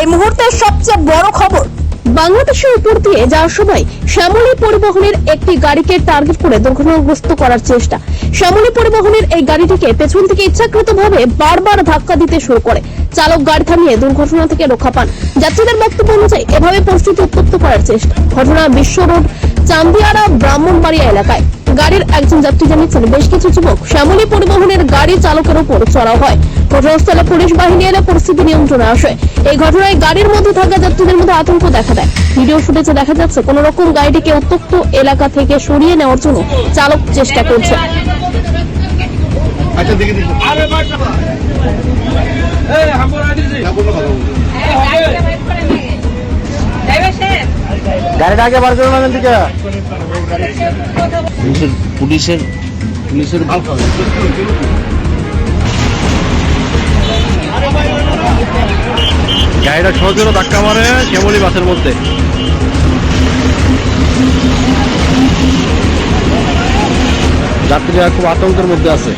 এই মুহূর্তের সবচেয়ে বড় খবর বাংলাদেশের উপর দিয়ে যাওয়ার সময় শ্যামলী পরিবহনের একটি গাড়িকে টার্গেট করে দুর্ঘটনাগ্রস্ত করার চেষ্টা। শ্যামলী পরিবহনের এই গাড়িটিকে পেছন থেকে ইচ্ছাকৃতভাবে বারবার ধাক্কা দিতে শুরু করে। চালক গাড়ি থামিয়ে দুর্ঘটনা থেকে রক্ষা পান। যাত্রীদের বক্তব্য অনুযায়ী এভাবে পরিস্থিতি উত্তপ্ত করার চেষ্টা। ঘটনা বিশ্ব রোড চান্দিয়ারা, ব্রাহ্মণবাড়িয়া এলাকায়। গাড়ির একজন যাত্রী জানিয়েছেন বেশ কিছু যুবক শ্যামলী পরিবহনের গাড়ি চালকের উপর চড়াও হয়। ঘটনাস্থলে পুলিশ বাহিনী এলে পরিস্থিতি নিয়ন্ত্রণে আসে। এই ঘটনায় গাড়ির মধ্যে থাকা যাত্রীদের মধ্যে আতঙ্ক দেখা দেয়। ভিডিও ফুটেজে দেখা যাচ্ছে কোন রকম গাড়িটিকে উত্তপ্ত এলাকা থেকে সরিয়ে নেওয়ার জন্য চালক চেষ্টা করছে। আচ্ছা দেখে দেখি আরে ভাই এই হামরা দিছি গাড়িটা আগে বার করুন আমাদের দিকে। পুলিশের পুলিশের গাড়িটা সহজে ধাক্কা মারে শ্যামলি বাসের মধ্যে। যাত্রীরা খুব আতঙ্কের মধ্যে আছে।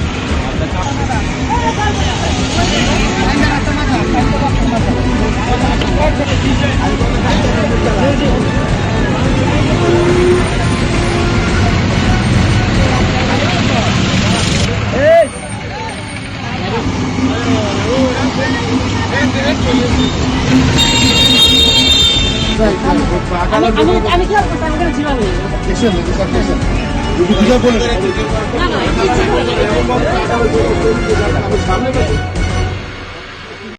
দেখছেন দেখি স্যার দেখছেন যদি কিছু বলে